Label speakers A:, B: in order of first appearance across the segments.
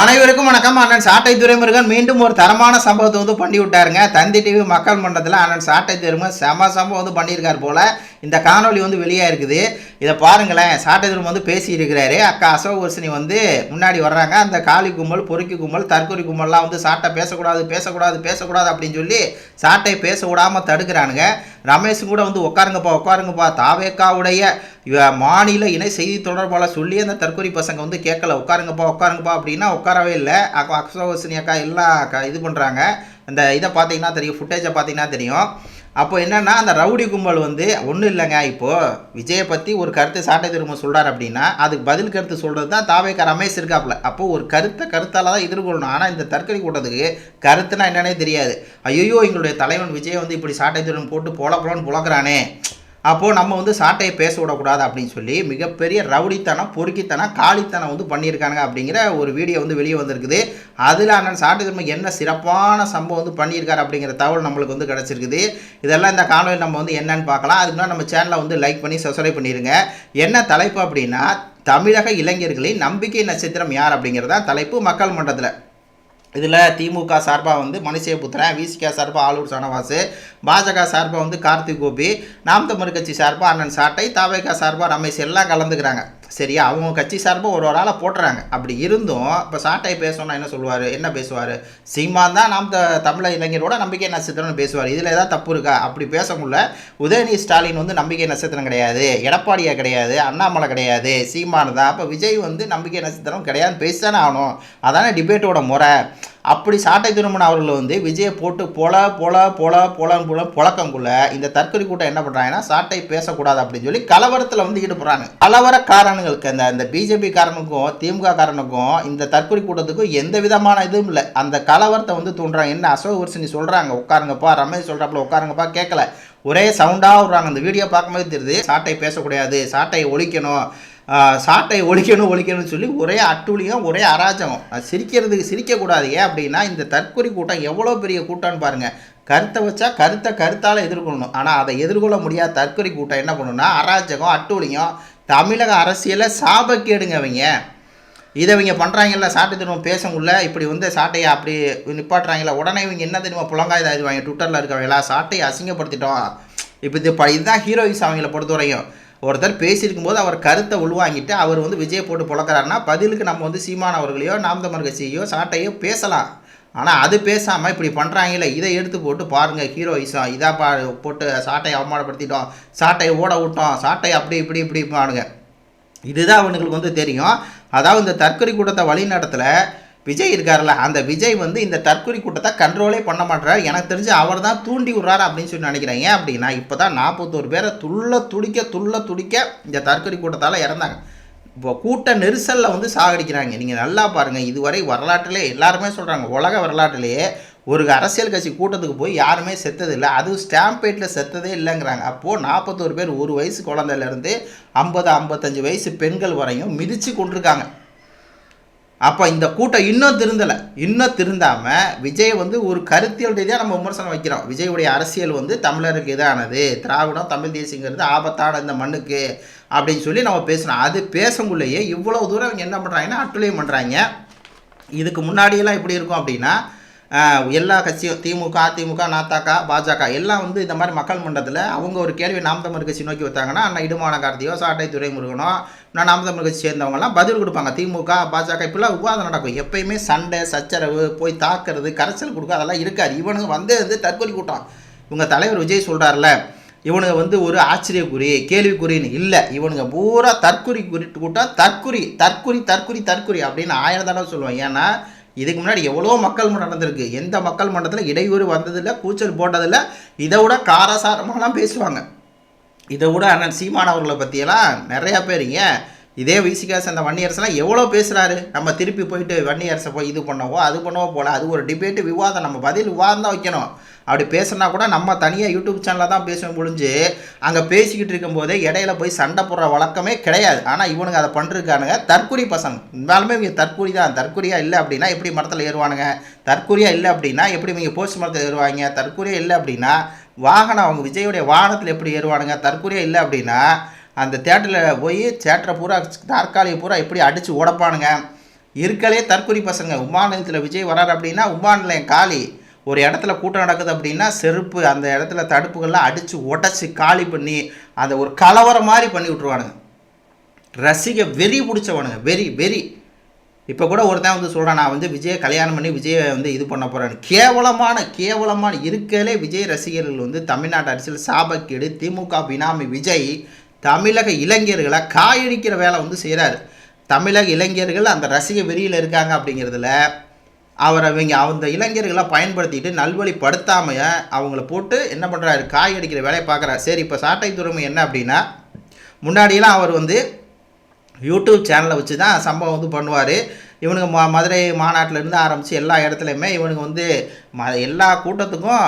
A: அனைவருக்கும் வணக்கம். அண்ணன் சாட்டை துரைமுருகன் மீண்டும் ஒரு தரமான சம்பவத்தை வந்து பண்ணி விட்டாருங்க தந்தி டிவி மக்கள் மன்றத்தில் அண்ணன் சாட்டை துரைமுருகன் செம சம்பவம் வந்து பண்ணியிருக்கார் போல. இந்த காணொளி வந்து வெளியாக இருக்குது. இதை பாருங்களேன். சாட்டை துரைமுருகன் வந்து பேசியிருக்கிறாரு. அக்கா அசோகவர்ஷினி வந்து முன்னாடி வர்றாங்க. அந்த காளி கும்பல் பொறுக்கி கும்பல் தற்கொலை கும்பல்லாம் வந்து சாட்டை பேசக்கூடாது பேசக்கூடாது பேசக்கூடாது அப்படின்னு சொல்லி சாட்டை பேச விடாமல் தடுக்கிறானுங்க. ரமேஷ் கூட வந்து உட்காருங்கப்பா உட்காருங்கப்பா. தாவேக்காவுடைய மாநில இணை செய்தி தொடர்பாளர் சொல்லி அந்த தற்கொலை பசங்க வந்து கேட்கல. உட்காருங்கப்பா உட்காருங்கப்பா அப்படின்னா உட்காரவே இல்லை. அக்கா அக்ஷவசினி அக்கா எல்லாம் க- இது பண்ணுறாங்க அந்த இதை பார்த்தீங்கன்னா தெரியும் ஃபுட்டேஜை பார்த்தீங்கன்னா தெரியும். அப்போ என்னென்னா அந்த ரவுடி கும்பல் வந்து ஒன்றும் இல்லைங்க இப்போது விஜயை பற்றி ஒரு கருத்தை சாட்டை திரும்ப சொல்கிறார் அப்படின்னா அதுக்கு பதில் கருத்து சொல்கிறது தான் தாவேக்கா ரமேஷ் இருக்காப்புல. அப்போது ஒரு கருத்தை கருத்தால் தான் எதிர்கொள்ளணும். ஆனால் இந்த தற்கொலை கூட்டத்துக்கு கருத்துனா என்னன்னே தெரியாது. ஐயோ எங்களுடைய தலைவன் விஜய் வந்து இப்படி சாட்டை திரும்ப போட்டு போல பொலன்னு புழக்கிறானே. அப்போது நம்ம வந்து சாட்டையை பேச விடக்கூடாது அப்படின்னு சொல்லி மிகப்பெரிய ரவுடித்தனம் பொறுக்கித்தனம் காளித்தனம் வந்து பண்ணியிருக்காங்க அப்படிங்கிற ஒரு வீடியோ வந்து வெளியே வந்திருக்குது. அதில் அண்ணன் சாட்டை திரும்ப என்ன சிறப்பான சம்பவம் வந்து பண்ணியிருக்காரு அப்படிங்கிற தகவல் நம்மளுக்கு வந்து கிடச்சிருக்குது. இதெல்லாம் இந்த காணொலி நம்ம வந்து என்னன்னு பார்க்கலாம். அதுக்கு முன்னாடி நம்ம சேனலை வந்து லைக் பண்ணி சப்ஸ்கிரைப் பண்ணிடுங்க என்ன தலைப்பு அப்படின்னா தமிழக இளைஞர்களின் நம்பிக்கை நட்சத்திரம் யார் அப்படிங்கிறதா தலைப்பு மக்கள் மன்றத்தில். இதில் திமுக சார்பாக வந்து மனுஷயபுத்திரன் விசிகா சார்பாக ஆலூர் சனவாசு பாஜக சார்பாக வந்து கார்த்திக் கோபி நாம் தமிழ் கட்சி சார்பாக அண்ணன் சாட்டை தாவேகா சார்பாக ரமேஷ் எல்லாம் கலந்துக்கிறாங்க. சரியா? அவங்க கட்சி சார்பாக ஒரு ஒரு ஆளாக போட்டுறாங்க. அப்படி இருந்தும் இப்போ சாட்டை பேசணும்னா என்ன சொல்லுவார்? என்ன பேசுவார்? சீமான் தான் நாம் த தமிழ இளைஞரோட நம்பிக்கை நட்சத்திரம்னு பேசுவார். இதில் ஏதாவது தப்பு இருக்கா? அப்படி பேசக்குள்ள உதயநிதி ஸ்டாலின் வந்து நம்பிக்கை நட்சத்திரம் கிடையாது. எடப்பாடியா கிடையாது. அண்ணாமலை கிடையாது. சீமானு தான். அப்போ விஜய் வந்து நம்பிக்கை நட்சத்திரம் கிடையாதுன்னு பேசித்தானே ஆகணும். அதானே டிபேட்டோட முறை. அப்படி சாட்டை திருமணம் அவர்கள் வந்து விஜயை போட்டு பொல பொல பொல பொலன் புல புழக்கங்குள்ள இந்த தற்கொலை கூட்டம் என்ன பண்ணுறாங்கன்னா சாட்டை பேசக்கூடாது அப்படின்னு சொல்லி கலவரத்தில் வந்து ஈடுபடுறாங்க. கலவர காரணங்களுக்கு அந்த இந்த பிஜேபி காரனுக்கும் திமுக காரனுக்கும் இந்த தற்கொலை கூட்டத்துக்கும் எந்த விதமான இதுவும் இல்லை. அந்த கலவரத்தை வந்து தூண்டுறாங்க. என்ன அசோகவர்ஷினி சொல்கிறாங்க உட்காருங்கப்பா. ரமேஷ் சொல்கிறாப்புல உட்காருங்கப்பா. கேட்கல ஒரே சவுண்டாக விடுறாங்க. அந்த வீடியோ பார்க்கும்போது தெரியுது சாட்டை பேசக்கூடாது சாட்டை ஒழிக்கணும். சாட்டை ஒழிக்கணும் ஒழிக்கணும்னு சொல்லி ஒரே அட்டூழியம் ஒரே அராஜகம். அது சிரிக்கிறதுக்கு சிரிக்கக்கூடாது ஏன் அப்படின்னா இந்த தற்கொலை கூட்டம் எவ்வளோ பெரிய கூட்டம்னு பாருங்கள் கருத்தை வச்சா கருத்தை கருத்தால் எதிர்கொள்ளணும். ஆனால் அதை எதிர்கொள்ள முடியாத தற்கொலை கூட்டம் என்ன பண்ணணும்னா அராஜகம் அட்டூழியம் தமிழக அரசியலை சாபக்கேடுங்க அவங்க இதை இவங்க பண்ணுறாங்கல்ல சாட்டை திரும்ப பேசக்குள்ள இப்படி வந்து சாட்டையை அப்படி நிப்பாட்டுறாங்கல்ல. உடனே இவங்க என்ன தெரியுமா புலங்காயுதம் ஆயிடுவாங்க ட்விட்டரில் இருக்கவங்களா சாட்டையை அசிங்கப்படுத்திட்டோம். இப்போ இது ப இதுதான் ஹீரோயிஸ் அவங்கள பொறுத்தவரையும். ஒருத்தர் பேசியிருக்கும் போது அவர் கருத்தை உள்வாங்கிட்டு அவர் வந்து விஜயை போட்டு புழக்கிறாருன்னா பதிலுக்கு நம்ம வந்து சீமான் அவர்களையோ நாம்தமர் கட்சியோ சாட்டையோ பேசலாம். ஆனால் அது பேசாமல் இப்படி பண்ணுறாங்கல்ல இதை எடுத்து போட்டு பாருங்கள் ஹீரோயிஸம் இதாக பா போட்டு சாட்டையை அவமானப்படுத்திட்டோம் சாட்டையை ஓட விட்டோம் சாட்டையை அப்படி இப்படி இப்படி பாருங்க இதுதான் அவனுங்களுக்கு வந்து தெரியும். அதாவது இந்த தற்கொலை கூட்டத்தை வழிநடத்தல விஜய் இருக்கார்ல அந்த விஜய் வந்து இந்த தற்கொலை கூட்டத்தை கண்ட்ரோலே பண்ண மாட்டார் எனக்கு தெரிஞ்சு அவர் தான் தூண்டி விட்றாரு அப்படின்னு சொல்லி நினைக்கிறேன். ஏன் அப்படின்னா இப்போ தான் நாற்பத்தோரு பேரை துள்ள துடிக்க துள்ள துடிக்க இந்த தற்கொலை கூட்டத்தால் இறந்தாங்க. இப்போ கூட்ட நெரிசலில் வந்து சாகடிக்கிறாங்க. நீங்கள் நல்லா பாருங்கள் இதுவரை வரலாற்றிலே எல்லாருமே சொல்கிறாங்க உலக வரலாற்றிலேயே ஒரு அரசியல் கட்சி கூட்டத்துக்கு போய் யாருமே செத்ததில்லை. அதுவும் ஸ்டாம்பேட்டில் செத்ததே இல்லைங்கிறாங்க. அப்போது நாற்பத்தோரு பேர் ஒரு வயசு குழந்தையிலேருந்து ஐம்பது ஐம்பத்தஞ்சு வயசு பெண்கள் வரையும் மிதித்து கொண்டிருக்காங்க. அப்போ இந்த கூட்டம் இன்னும் திருந்தலை. இன்னும் திருந்தாமல் விஜய் வந்து ஒரு கருத்தியல் ரீதியாக நம்ம விமர்சனம் வைக்கிறோம். விஜயுடைய அரசியல் வந்து தமிழருக்கு இதானது. திராவிடம் தமிழ் தேசியங்கிறது ஆபத்தான இந்த மண்ணுக்கு அப்படின்னு சொல்லி நம்ம பேசணும். அது பேசக்குள்ளேயே இவ்வளோ தூரம் அவங்க என்ன பண்ணுறாங்கன்னா அட்டுழியம் பண்ணுறாங்க இதுக்கு முன்னாடியெல்லாம் எப்படி இருக்கும் அப்படின்னா எல்லா கட்சியும் திமுக அதிமுக நாத்தாக்கா பாஜக எல்லாம் வந்து இந்த மாதிரி மக்கள் மன்றத்தில் அவங்க ஒரு கேள்வி நாம் தமிழ் கட்சி நோக்கி வைத்தாங்கன்னா அண்ணா இடுமான கார்த்தியோ சாட்டை துரைமுருகனோ நான் நாம் தமிழ் கட்சி சேர்ந்தவங்கலாம் பதில் கொடுப்பாங்க. திமுக பாஜக இப்படிலாம் விவாதம் நடக்கும். எப்பயுமே சண்டை சச்சரவு போய் தாக்குறது கரைச்சல் கொடுக்க அதெல்லாம் இருக்காது. இவனுங்க வந்து வந்து தற்கொலை கூட்டம் இவங்க தலைவர் விஜய் சொல்கிறார்ல இவனுங்க வந்து ஒரு ஆச்சரியக்குறி கேள்விக்குறின்னு இல்லை. இவனுங்க பூரா தற்குறி குறிட்டு கூட்டம் தற்குறி தற்குறி தற்குறி தற்குறி அப்படின்னு ஆயிரம் தடவை சொல்லுவேன் ஏன்னா இதுக்கு முன்னாடி எவ்வளோ மக்கள் மன்றம் நடந்திருக்கு. எந்த மக்கள் மன்றத்தில் இடையூறு வந்ததில்லை கூச்சல் போட்டதில்லை இதை விட காரசாரமாகலாம் பேசுவாங்க. இதை விட அண்ணன் சீமான் அவர்களை பற்றியெல்லாம் நிறையா பேர் ஏன் இதே விசிகாஸ் அந்த வன்னியரசெல்லாம் எவ்வளோ பேசுகிறாரு நம்ம திருப்பி போயிட்டு வன்னியரசை போய் இது பண்ணவோ அது பண்ணவோ போல அது ஒரு டிபேட்டு விவாதம் நம்ம பதில் விவாதம் தான் வைக்கணும். அப்படி பேசுனா கூட நம்ம தனியாக யூடியூப் சேனலில் தான் பேசுவேன் முடிஞ்சு அங்கே பேசிக்கிட்டு இருக்கும்போதே இடையில போய் சண்டை போடுற வழக்கமே கிடையாது. ஆனால் இவனுங்க அதை பண்ணிருக்கானுங்க. தற்கொலை பசங்க. இருந்தாலுமே இவங்க தற்கொலை தான். தற்கொலையாக இல்லை அப்படின்னா எப்படி மரத்தில் ஏறுவானுங்க? தற்கொலையாக இல்லை அப்படின்னா எப்படி இவங்க போஸ்ட் மரத்தில் ஏறுவாங்க? தற்கொலையாக இல்லை அப்படின்னா வாகனம் அவங்க விஜயோடைய வாகனத்தில் எப்படி ஏறுவானுங்க? தற்கொலையாக இல்லை அப்படின்னா அந்த தேட்டரில் போய் தேட்டரை பூரா தற்காலிக பூரா எப்படி அடித்து உடைப்பானுங்க? இருக்கலே தற்கொலை பசங்க. உமா நிலையத்தில் விஜய் வராரு அப்படின்னா உமா நிலையம் காலி ஒரு இடத்துல கூட்டம் நடக்குது அப்படின்னா செருப்பு அந்த இடத்துல தடுப்புகள்லாம் அடித்து உடச்சி காலி பண்ணி அந்த ஒரு கலவரம் மாதிரி பண்ணி விட்ருவானுங்க ரசிக வெறி பிடிச்சவனுங்க வெறி வெறி. இப்போ கூட ஒருத்தன் வந்து சொல்கிறான் நான் வந்து விஜயை கல்யாணம் பண்ணி விஜயை வந்து இது பண்ண போகிறேன்னு கேவலமான கேவலமான இருக்கலே விஜய் ரசிகர்கள் வந்து தமிழ்நாட்டு அரசியல் சாபக்கேடு திமுக பினாமி விஜய் தமிழக இளைஞர்களை காயடிக்கிற வேலை வந்து செய்கிறாரு தமிழக இளைஞர்கள் அந்த ரசிக வெறியில் இருக்காங்க அப்படிங்கிறதுல அவரை அவங்க அந்த இளைஞர்களை பயன்படுத்திட்டு நல்வழிப்படுத்தாமைய அவங்கள போட்டு என்ன பண்ணுறாரு காய் அடிக்கிற வேலையை பார்க்குறாரு. சரி இப்போ சாட்டை துறைமை என்ன அப்படின்னா முன்னாடியெல்லாம் அவர் வந்து யூடியூப் சேனலை வச்சு தான் சம்பவம் வந்து பண்ணுவார். இவனுங்க ம மதுரை மாநாட்டிலேருந்து ஆரம்பித்து எல்லா இடத்துலையுமே இவனுங்க வந்து ம எல்லா கூட்டத்துக்கும்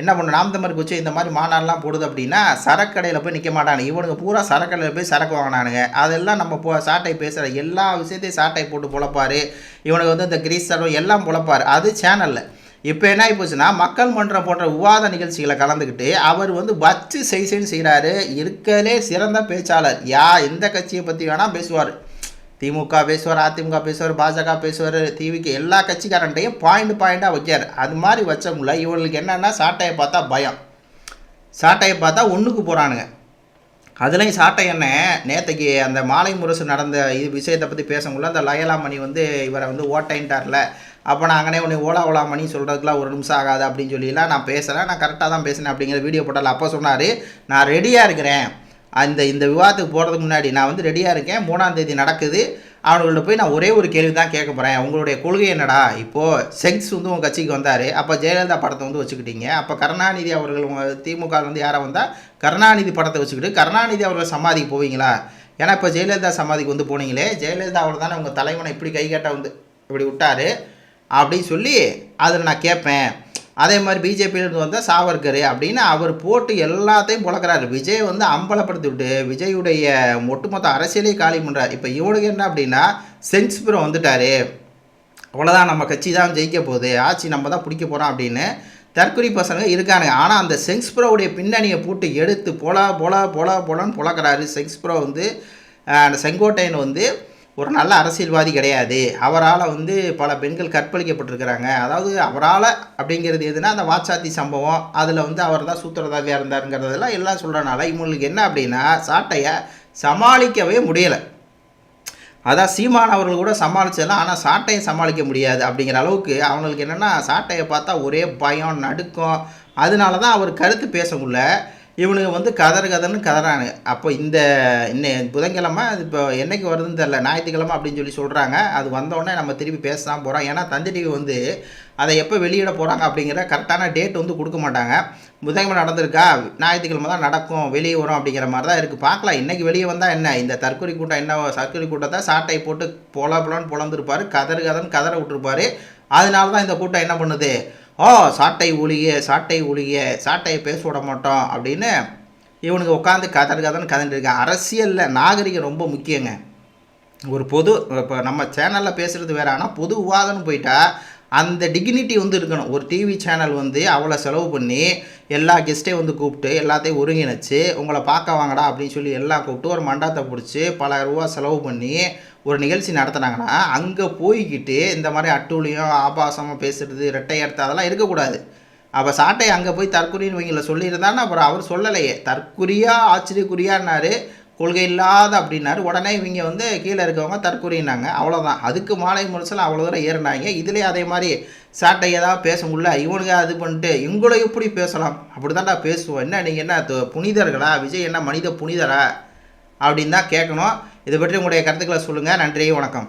A: என்ன பண்ண நாம் தமிழருக்கு வச்சு இந்த மாதிரி மாநாடுலாம் போடுது அப்படின்னா சரக்கடையில் போய் நிற்க மாட்டானுங்க. இவனுங்க பூரா சரக்கடையில் போய் சரக்கு வாங்கினானுங்க. அதெல்லாம் நம்ம போ சாட்டை பேசுகிற எல்லா விஷயத்தையும் சாட்டை போட்டு பொழப்பார். இவனுக்கு வந்து இந்த கிரீஸ் சர்வம் எல்லாம் பொழப்பார். அது சேனலில் இப்போ என்ன ஆகி போச்சுன்னா மக்கள் மன்றம் போன்ற விவாத நிகழ்ச்சிகளை கலந்துக்கிட்டு அவர் வந்து வச்சு செய்சைன்னு செய்கிறாரு இருக்கலே சிறந்த பேச்சாளர். யா எந்த கட்சியை பற்றி வேணால் பேசுவார். திமுக பேசுவார் அதிமுக பேசுவார் பாஜக பேசுவார் டிவிக்கு எல்லா கட்சிக்காரன்ட்டையும் பாயிண்ட் பாயிண்ட்டாக வைக்கார் அது மாதிரி வச்சவங்கள இவங்களுக்கு என்னென்னா சாட்டையை பார்த்தா பயம். சாட்டையை பார்த்தா ஒன்றுக்கு போகிறானுங்க அதுலேயும் சாட்டை என்ன? நேற்றுக்கு அந்த மாலை முரசு நடந்த இது விஷயத்தை பற்றி பேசக்குள்ள அந்த லயலாமணி வந்து இவரை வந்து ஓட்டைன்ட்டார்ல. அப்போ நான் அங்கனே உன்னை ஓலா ஓலா மணி சொல்கிறதுக்குலாம் ஒரு நிமிஷம் ஆகாது அப்படின்னு சொல்லிலாம் நான் பேசுகிறேன் நான் கரெக்டாக தான் பேசினேன் அப்படிங்கிற வீடியோ போட்டால் அப்போ சொன்னார் நான் ரெடியாக இருக்கிறேன். அந்த இந்த விவாதத்துக்கு போகிறதுக்கு முன்னாடி நான் வந்து ரெடியாக இருக்கேன். மூணாம் தேதி நடக்குது. அவங்கள்ட்ட போய் நான் ஒரே ஒரு கேள்வி தான் கேட்க போகிறேன் உங்களுடைய கொள்கை என்னடா? இப்போது செங்ஸ் வந்து உங்கள் கட்சிக்கு வந்தார். அப்போ ஜெயலலிதா படத்தை வந்து வச்சுக்கிட்டீங்க. அப்போ கருணாநிதி அவர்கள் உங்கள் திமுக வந்து யாரை வந்தால் கருணாநிதி படத்தை வச்சுக்கிட்டு கருணாநிதி அவர்கள் சமாதிக்கு போவீங்களா? ஏன்னா இப்போ ஜெயலலிதா சமாதிக்கு வந்து போனீங்களே. ஜெயலலிதா அவர் தானே உங்கள் தலைவனை இப்படி கை வந்து இப்படி விட்டார். அப்படின்னு சொல்லி அதில் நான் கேட்பேன். அதே மாதிரி பிஜேபியிலிருந்து வந்தால் சாவர்கர் அப்படின்னு அவர் போட்டு எல்லாத்தையும் புழக்கிறாரு. விஜய் வந்து அம்பலப்படுத்தி விட்டு விஜயுடைய ஒட்டுமொத்த அரசியலே காலி பண்ணுறாரு இப்போ இவனுக்கு என்ன அப்படின்னா சென்ஸ்புரம் வந்துட்டாரு. அவ்வளோதான் நம்ம கட்சி தான் ஜெயிக்க போகுது. ஆட்சி நம்ம தான் பிடிக்க போகிறோம் அப்படின்னு தற்கொலை பசங்க இருக்கானுங்க. ஆனால் அந்த செங்ஸ்ப்ரோவுடைய பின்னணியை போட்டு எடுத்து பொல பொல பொல பொலன்னு புழக்கிறாரு. செங்ஸ்ப்ரோ வந்து அந்த செங்கோட்டையன் வந்து ஒரு நல்ல அரசியல்வாதி கிடையாது. அவரால் வந்து பல பெண்கள் கற்பழிக்கப்பட்டிருக்கிறாங்க. அதாவது அவரால் அப்படிங்கிறது எதுனா அந்த வாச்சாத்தி சம்பவம் அதில் வந்து அவர் தான் சூத்திரதாவியாக இருந்தாருங்கிறதெல்லாம் எல்லாம் சொல்கிறனால இவங்களுக்கு என்ன அப்படின்னா சாட்டையை சமாளிக்கவே முடியலை. அதான் சீமான் அவர்கள் கூட சமாளிச்சிடலாம் ஆனால் சாட்டையை சமாளிக்க முடியாது அப்படிங்கிற அளவுக்கு அவங்களுக்கு என்னென்னா சாட்டையை பார்த்தா ஒரே பயம் நடுக்கம். அதனால தான் அவர் கருத்து பேச முடியல. இவனுங்க வந்து கதறு கதர்னு கதறானுங்க. அப்போ இந்த இன்னும் புதன்கிழமை அது இப்போ என்னைக்கு வருதுன்னு தெரில ஞாயிற்றுக்கிழமை அப்படின்னு சொல்லி சொல்கிறாங்க அது வந்தோடனே நம்ம திருப்பி பேச தான் போகிறோம் ஏன்னா தந்தி டிவி வந்து அதை எப்போ வெளியிட போகிறாங்க அப்படிங்கிற கரெக்டான டேட் வந்து கொடுக்க மாட்டாங்க. புதன்கிழமை நடந்திருக்கா? ஞாயிற்றுக்கிழமை தான் நடக்கும். வெளியே வரும் அப்படிங்கிற மாதிரி தான் இருக்குது பார்க்கலாம். இன்றைக்கி வெளியே வந்தால் என்ன? இந்த தற்கொலை கூட்டம் என்ன? தற்கொலை கூட்டத்தை சாட்டை போட்டு பொல பொலன்னு பொழந்திருப்பார் கதறு கதன்னு கதற விட்டுருப்பார். அதனால தான் இந்த கூட்டம் என்ன பண்ணுது? ஓ சாட்டை ஒழிய சாட்டை ஒழிய சாட்டையை பேச விட மாட்டோம் அப்படின்னு இவனுக்கு உட்காந்து கதறு கதன்னு கதன்னு அரசியலில் நாகரிகம் ரொம்ப முக்கியங்க. ஒரு பொது இப்போ நம்ம சேனலில் பேசுகிறது வேற ஆனால் பொது விவாதம்னு போயிட்டா அந்த டிக்னிட்டி வந்து இருக்கணும். ஒரு டிவி சேனல் வந்து அவ்வளோ செலவு பண்ணி எல்லா கெஸ்ட்டையும் வந்து கூப்பிட்டு எல்லாத்தையும் ஒருங்கிணைச்சு உங்களை பார்க்க வாங்கடா அப்படின்னு சொல்லி எல்லாம் கூப்பிட்டு ஒரு மண்டபத்தை பிடிச்சி பல ரூபா செலவு பண்ணி ஒரு நிகழ்ச்சி நடத்துனாங்கன்னா அங்கே போய்கிட்டு இந்த மாதிரி அட்டூழியம் ஆபாசமாக பேசுறது ரெட்டை எடுத்து அதெல்லாம் இருக்கக்கூடாது. அப்போ சாட்டை அங்கே போய் தற்குறின்னு வைங்களை சொல்லியிருந்தான்னு அப்புறம் அவர் சொல்லலையே. தற்குறியாக ஆச்சரியக்குறியான்னாரு கொள்கை இல்லாத அப்படின்னாரு. உடனே இவங்க வந்து கீழே இருக்கவங்க தற்கொலைனாங்க அவ்வளோதான் அதுக்கு மாலை முரசில் அவ்வளோ தூரம் ஏறினாங்க. இதுலேயே அதே மாதிரி சாட்டை ஏதாவது பேச முடியல இவனுங்க அது பண்ணிட்டு இவங்கள எப்படி பேசலாம்? அப்படி தான்டா பேசுவோம். என்ன நீங்கள் என்ன புனிதர்களா? விஜய் என்ன மனித புனிதரா? அப்படின்னு தான் கேட்கணும். இதை பற்றி உங்களுடைய கருத்துக்களை சொல்லுங்கள் நன்றி வணக்கம்.